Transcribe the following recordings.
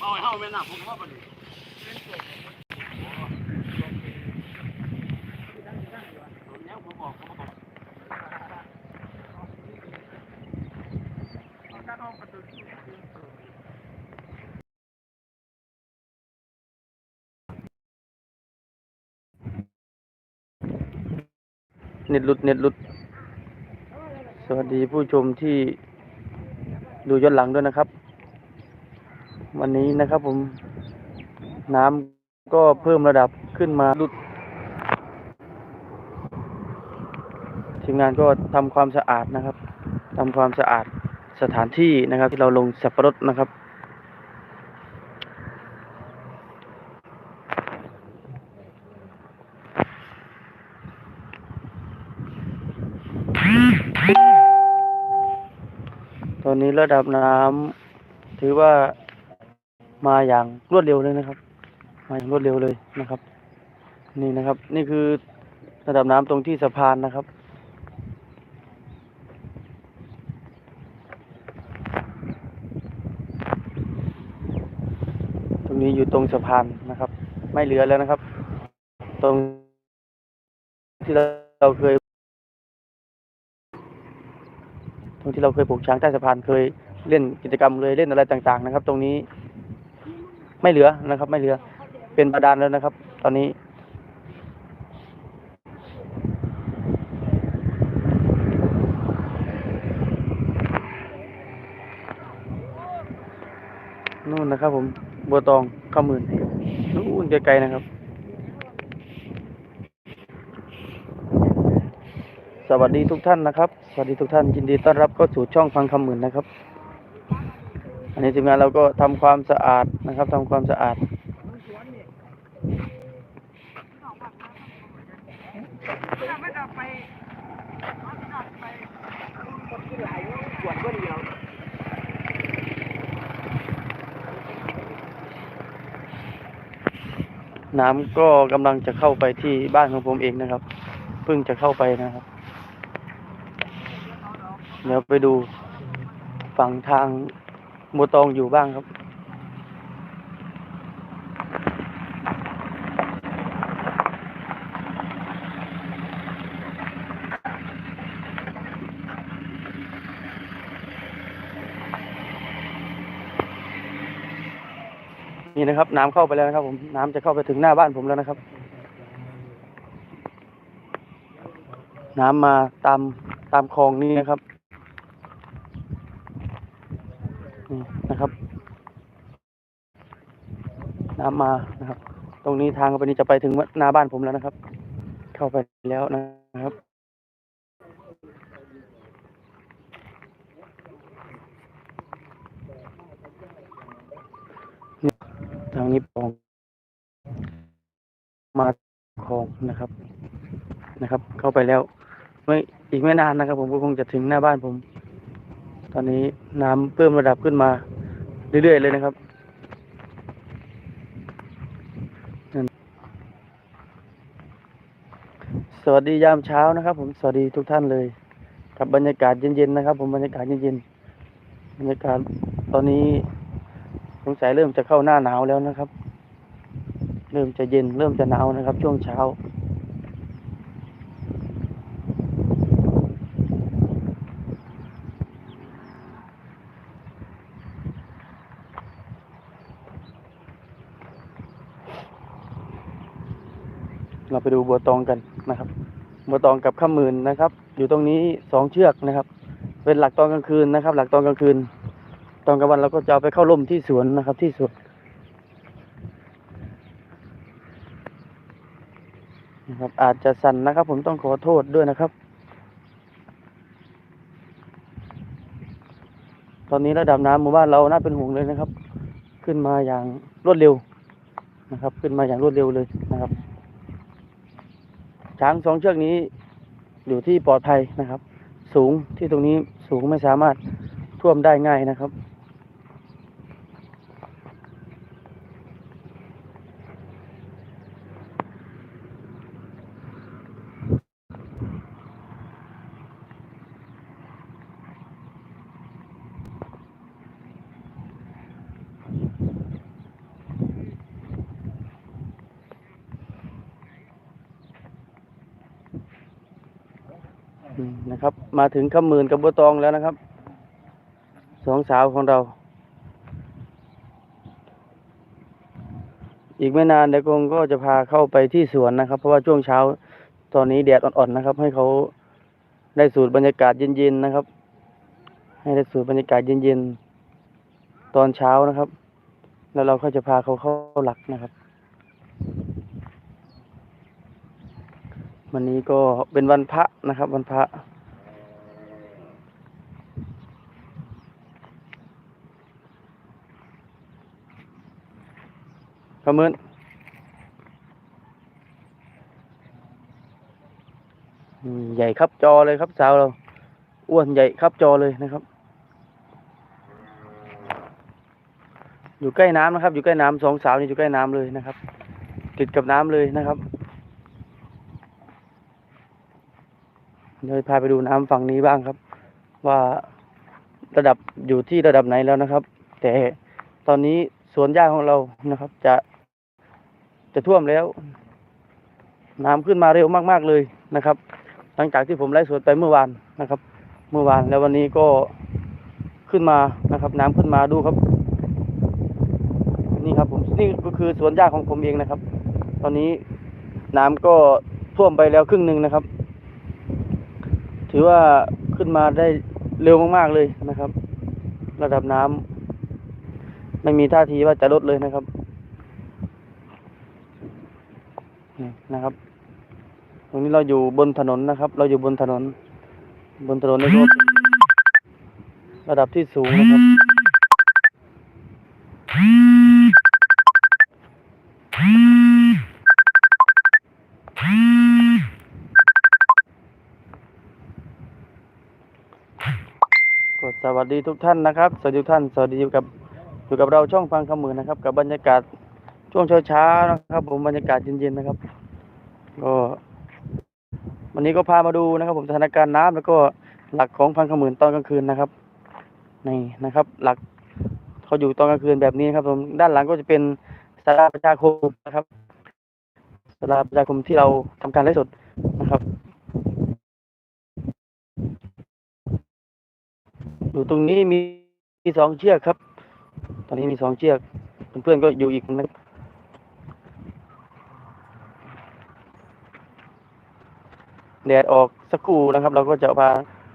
เอาให้เฮาแม่นน่ะผมว่าบ่ดีเน็ตลุดเน็ตลุด สวัสดีผู้ชมที่ดูย้อนหลังด้วยนะครับ วันนี้นะครับผมน้ำก็เพิ่มระดับขึ้นมาลุดทีมงานก็ทำความสะอาดนะครับทำความสะอาดสถานที่นะครับ ที่เราลงสับปะรดนะครับตอนนี้ระดับน้ำถือว่า มาอย่างรวดเร็วเลยนะครับ มาอย่างรวดเร็วเลยนะครับ นี่นะครับ นี่คือระดับน้ำตรงที่สะพานนะครับ ตรงนี้อยู่ตรงสะพานนะครับ ไม่เหลือแล้วนะครับ ตรงที่เราเคย ตรงที่เราเคยปลูกช้างใต้สะพานเคยเล่นกิจกรรมเลยเล่นอะไรต่าง ๆ นะครับ ตรงนี้ ไม่เหลือนะครับ ไม่เหลือ เป็นประดานแล้วนะครับ ตอนนี้ นู่นนะครับ ผมบัวตองข้าหมื่นนู่นไกลๆนะครับ สวัสดีทุกท่านนะครับ สวัสดีทุกท่านยินดีต้อนรับเข้าสู่ช่องฟังคำหมื่นนะครับ นนี้ทีมงานเราก็ทำความสะอาดนะครับทำความสะอาด น้ำก็กำลังจะเข้าไปที่บ้านของผมเองนะครับ เพิ่งจะเข้าไปนะครับ เดี๋ยวไปดูฝั่งทาง บัวตองอยู่บ้างครับ นี่นะครับ น้ำเข้าไปแล้วนะครับ ผมน้ำจะเข้าไปถึงหน้าบ้านผมแล้วนะครับ น้ำมาตามตามคลองนี้นะครับ นี่นะครับน้ำมานะครับ ตรงนี้ทางไปนี้จะไปถึงหน้าบ้านผมแล้วนะครับ เข้าไปแล้วนะครับทางนี้ปองมาคลองนะครับ นะครับ เข้าไปแล้ว ไม่อีกไม่นานนะครับ ผมก็คงจะถึงหน้าบ้านผม ตอนนี้น้ำเพิ่มระดับขึ้นมา เรื่อยๆเลยนะครับสวัสดียามเช้านะครับ ผมสวัสดีทุกท่านเลยกับบรรยากาศเย็นๆนะครับ ผมบรรยากาศเย็นๆบรรยากาศตอนนี้สงสัยเริ่มจะเข้าหน้าหนาวแล้วนะครับ เริ่มจะเย็นเริ่มจะหนาวนะครับ ช่วงเช้า เราไปดูบัวตองกันนะครับ บัวตองกับข้ามหมื่นนะครับ อยู่ตรงนี้สองเชือกนะครับ เป็นหลักตอนกลางคืนนะครับ หลักตอนกลางคืน ตอนกลางวันเราก็จะเอาไปเข้าร่มที่สวนนะครับ ที่สวนนะครับอาจจะสั่นนะครับ ผมต้องขอโทษด้วยนะครับ ตอนนี้ระดับน้ำหมู่บ้านเราน่าเป็นห่วงเลยนะครับ ขึ้นมาอย่างรวดเร็วนะครับ ขึ้นมาอย่างรวดเร็วเลยนะครับ ช้างสองเชือกนี้อยู่ที่ปลอดภัยนะครับ สูงที่ตรงนี้สูงไม่สามารถท่วมได้ง่ายนะครับ นะครับ มาถึงคำหมื่นกับบัวตองแล้วนะครับ สองสาวของเรา อีกไม่นานเดี๋ยวคงก็จะพาเข้าไปที่สวนนะครับ เพราะว่าช่วงเช้าตอนนี้แดดอ่อนๆนะครับ ให้เขาได้สูดบรรยากาศเย็นๆนะครับ ให้ได้สูดบรรยากาศเย็นๆตอนเช้านะครับ แล้วเราก็จะพาเขาเข้าหลักนะครับ วันนี้ก็เป็นวันพระนะครับ วันพระ ขมืนใหญ่ครับจอเลยครับสาวเรา อ้วนใหญ่ครับจอเลยนะครับ อยู่ใกล้น้ำนะครับ อยู่ใกล้น้ำสองสาวนี่อยู่ใกล้น้ำเลยนะครับ ติดกับน้ำเลยนะครับ เดี๋ยวพาไปดูน้ำฝั่งนี้บ้างครับ ว่าระดับอยู่ที่ระดับไหนแล้วนะครับ แต่ตอนนี้สวนหญ้าของเรานะครับ จะจะท่วมแล้ว น้ำขึ้นมาเร็วมาก ๆเลยนะครับ หลังจากที่ผมไล่สวนไปเมื่อวานนะครับ เมื่อวานแล้ววันนี้ก็ขึ้นมานะครับ น้ำขึ้นมาดูครับ นี่ครับผมนี่ก็คือสวนหญ้าของผมเองนะครับ ตอนนี้น้ำก็ท่วมไปแล้วครึ่งหนึ่งนะครับ ถือว่าขึ้นมาได้เร็วมากๆเลยนะครับ ระดับน้ำไม่มีท่าทีว่าจะลดเลยนะครับนี่นะครับ ตรงนี้เราอยู่บนถนนนะครับ เราอยู่บนถนน บนถนนนี่ก็ระดับที่สูงนะครับ วัสดีทุกท่านนะครับสวัสดีทุกท่านสวัสดีอยู่กับอยู่กับเราช่องฟังคำมือนะครับ กับบรรยากาศช่วงเช้าๆนะครับ ผมบรรยากาศเย็นๆนะครับ ก็วันนี้ก็พามาดูนะครับ ผมสถานการณ์น้ำแล้วก็หลักของพังขมื่นตอนกลางคืนนะครับนี่นะครับ หลักเขาอยู่ตอนกลางคืนแบบนี้ครับผมด้านหลังก็จะเป็นสาราประชาคมนะครับสาราประชาคมที่เราทำการไลฟ์สดนะครับ อยู่ตรงนี้มีมีสองเชือกครับ ตอนนี้มีสองเชือก เพื่อนๆก็อยู่อีกนะแดดออกสักครู่นะครับ เราก็จะพา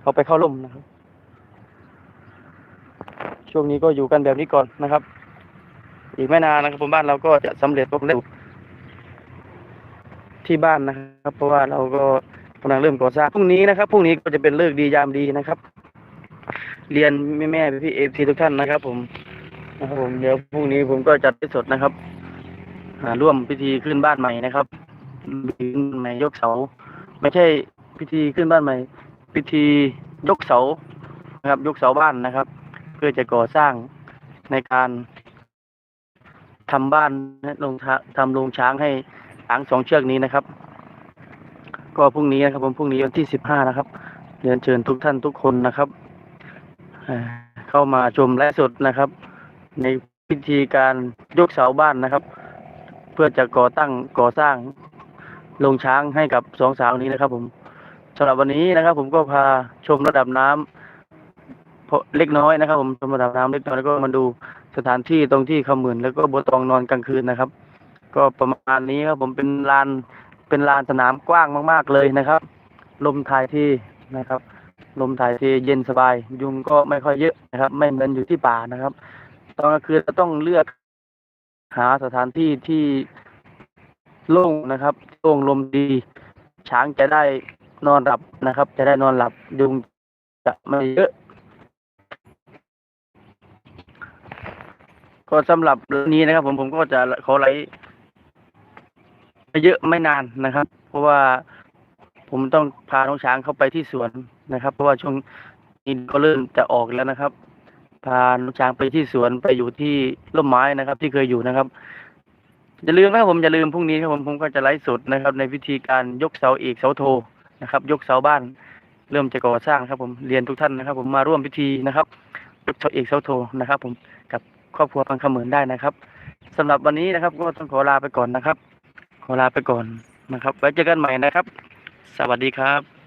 เขาไปเข้าร่มนะครับ ช่วงนี้ก็อยู่กันแบบนี้ก่อนนะครับ อีกไม่นานนะครับผมบ้านเราก็จะสำเร็จรวดเร็วที่บ้านนะครับ เพราะว่าเราก็กำลังเริ่มก่อสร้างพรุ่งนี้นะครับพรุ่งนี้ก็จะเป็นเลิกษ์ดียามดีนะครับ เรียนแม่แม่พี่เอฟซีทุกท่านนะครับผมนะครับผมเดี๋ยวพรุ่งนี้ผมก็จัดที่สดนะครับอ่าร่วมพิธีขึ้นบ้านใหม่นะครับขึ้นใหม่ยกเสา ไม่ใช่พิธีขึ้นบ้านใหม่ พิธียกเสานะครับ ยกเสาบ้านนะครับ เพื่อจะก่อสร้างในการทำบ้านลงทำโรงช้างให้ช้างสองเชือกนี้นะครับ ก็พรุ่งนี้นะครับผมพรุ่งนี้วันที่สิบห้านะครับเรียนเชิญทุกท่านทุกคนนะครับ เข้ามาชมไลฟ์สดนะครับ ในพิธีการยกเสาบ้านนะครับ เพื่อจะก่อตั้งก่อสร้างโรงช้างให้กับสองสาวนี้นะครับผมสำหรับวันนี้นะครับ ผมก็พาชมระดับน้ำเพราเล็กน้อยนะครับ ผมชมระดับน้ำเล็กน้อยแล้วก็มาดูสถานที่ตรงที่ขมื่นแล้วก็บัวตองนอนกลางคืนนะครับ ก็ประมาณนี้ครับผมเป็นลานเป็นลานสนามกว้างมาก ๆเลยนะครับ ลมถ่ายที่นะครับ ลมถ่ายเทเย็นสบาย ยุงก็ไม่ค่อยเยอะนะครับ ไม่เหมือนอยู่ที่ป่านะครับ ตอนกลางคืนเราต้องเลือกหาสถานที่ที่โล่งนะครับโล่งลมดี ช้างจะได้นอนหลับนะครับ จะได้นอนหลับ ยุงจะไม่เยอะ ก็สำหรับเรื่องนี้นะครับ ผมผมก็จะขอไลฟ์ไม่เยอะไม่นานนะครับ เพราะว่าผมต้องพาน้องช้างเข้าไปที่สวน นะครับ เพราะว่าช่วงนี้ก็เริ่มจะออกแล้วนะครับ พาน้องช้างไปที่สวนไปอยู่ที่ร่มไม้นะครับ ที่เคยอยู่นะครับอย่าลืมนะครับผมอย่าลืมพรุ่งนี้ครับผมผมก็จะไลฟ์สดนะครับ ในวิธีการยกเสาเอกเสาโทนะครับ ยกเสาบ้าน เริ่มจะก่อสร้างครับ ผมเรียนทุกท่านนะครับ ผมมาร่วมพิธีนะครับยกเสาเอกเสาโทนะครับ ผมกับครอบครัวพังคำเหมือนได้นะครับสำหรับวันนี้นะครับ ก็ต้องขอลาไปก่อนนะครับ ขอลาไปก่อนนะครับ ไว้เจอกันใหม่นะครับ สวัสดีครับ